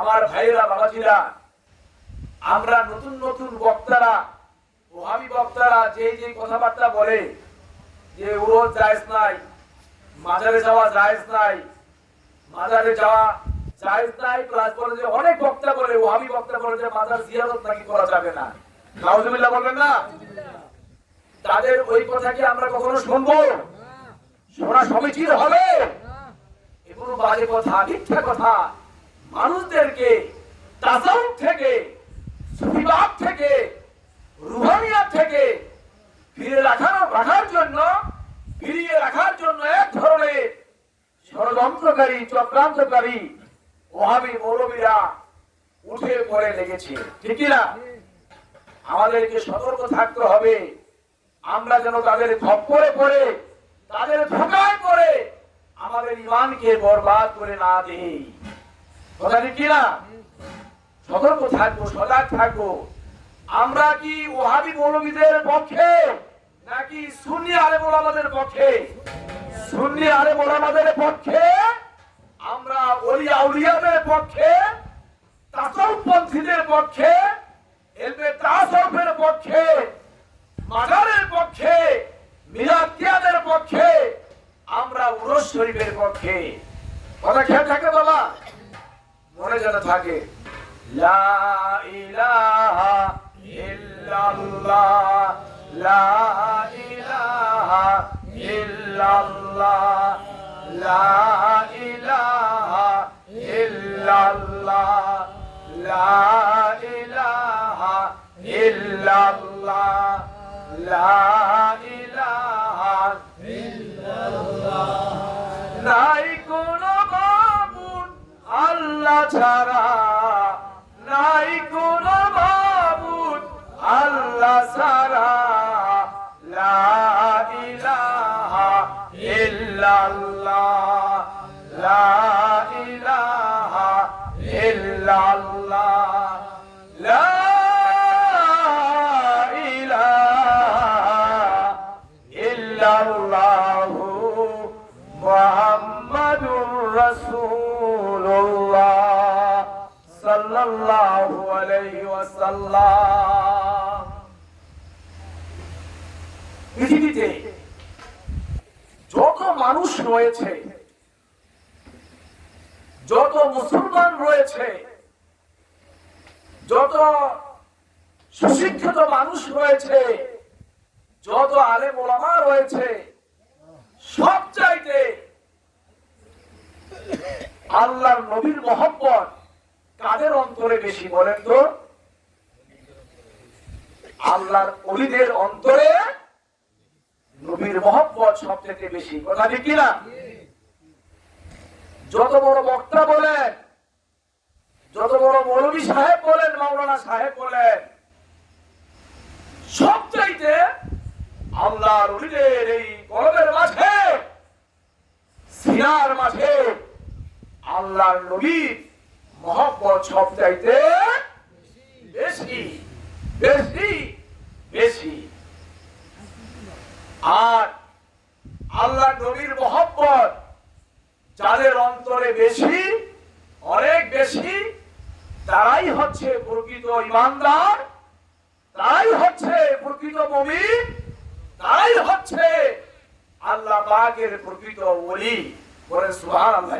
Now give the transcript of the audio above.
আমার ভাইয়েরা, বাবাজিরা, আমরা নতুন নতুন বক্তারা ওহাবি বক্তারা যে যে কথাবার্তা বলে যে উরোজ জায়েজ নাই, মাজারে যাওয়া জায়েজ নাই, মাজারে যাওয়া জায়েজ নাই, প্লাস বলে যে অনেক বক্তা বলে ওহাবি বক্তা বলে যে মাজার জিয়ারত নাকি করা যাবে না। নাউজুবিল্লাহ বলবেন না? তাদের ওই কথা কি আমরা কখনো শুনব? শোনা সমীচীন হবে? এগুলো বাজে কথা, মিথ্যা কথা। মানুষদেরকে তাসাউফ থেকে, সুফিবাদ থেকে রুহানিয়াত থেকে ফিরে রাখার রাখার জন্য, ফিরিয়ে রাখার জন্য এক ধরনের ষড়যন্ত্রকারী, চক্রান্তকারী ওহাবি মৌলবীরা উঠে পড়ে লেগেছে। ঠিক না? আমাদেরকে সতর্ক থাকতে হবে। আমরা যেন তাদের ধপ্পরে পড়ে, তাদের ধোকায় পড়ে আমাদের ইমানকে বরবাদ করে না দেই। কথা ঠিক কি না? সতর্ক থাকব, সজাগ থাকব। আমরা কি ওহাবি মৌলবীদের পক্ষে নাকি সুন্নি আলে মোলামাদের পক্ষে? সুন্নি আলে মোলামাদের পক্ষে? আমরা ওলি আউলিয়াদের পক্ষে? তাসাউপন্থীদের পক্ষে? এলবে তাসাউফের পক্ষে? মাজারের পক্ষে? মিলাদিয়াদের পক্ষে? আমরা উরস শরীফের পক্ষে। কথা খেয়াল থাকে বাবা? মনে যেন থাকে লা ইলাহা ইল্লাল্লাহ আল্লাহ ছাড়া নাই কোনো মাবুদ। আল্লাহ ছাড়া লা ইলাহা ইল্লাল্লাহ। লা ইলাহা ইল্লাল্লাহ। ইল্লাল্লাহু। পৃথিবীতে যত মানুষ রয়েছে, যত মুসলমান রয়েছে, যত সুশিক্ষিত মানুষ রয়েছে, যত আলে মোলামা রয়েছে সব চাইতে আল্লাহর নবীর মহব্বত কাদের অন্তরে বেশি বলেন তো? আল্লাহর অলিদের অন্তরে নবীর মহব্বত সব থেকে বেশি। কথা ঠিক কিনা? যত বড় বক্তা বলেন, যত বড় মৌলবী সাহেব বলেন, মাওলানা সাহেব বলেন সব চাইতে আল্লাহর অলিদের এই কলমের মাঝে, সিনার মাঝে আল্লাহর নবীর মহব্বত সব চাইতে বেশি বেশি বেশি। আর আল্লাহ নবীর মহব্বত যাদের অন্তরে বেশি, অনেক বেশি, তারাই হচ্ছে প্রকৃত ইমানদার, তারাই হচ্ছে প্রকৃত মমিন, তারাই হচ্ছে আল্লাহ পাকের প্রকৃত ওলি বলে সুবহান আল্লাহ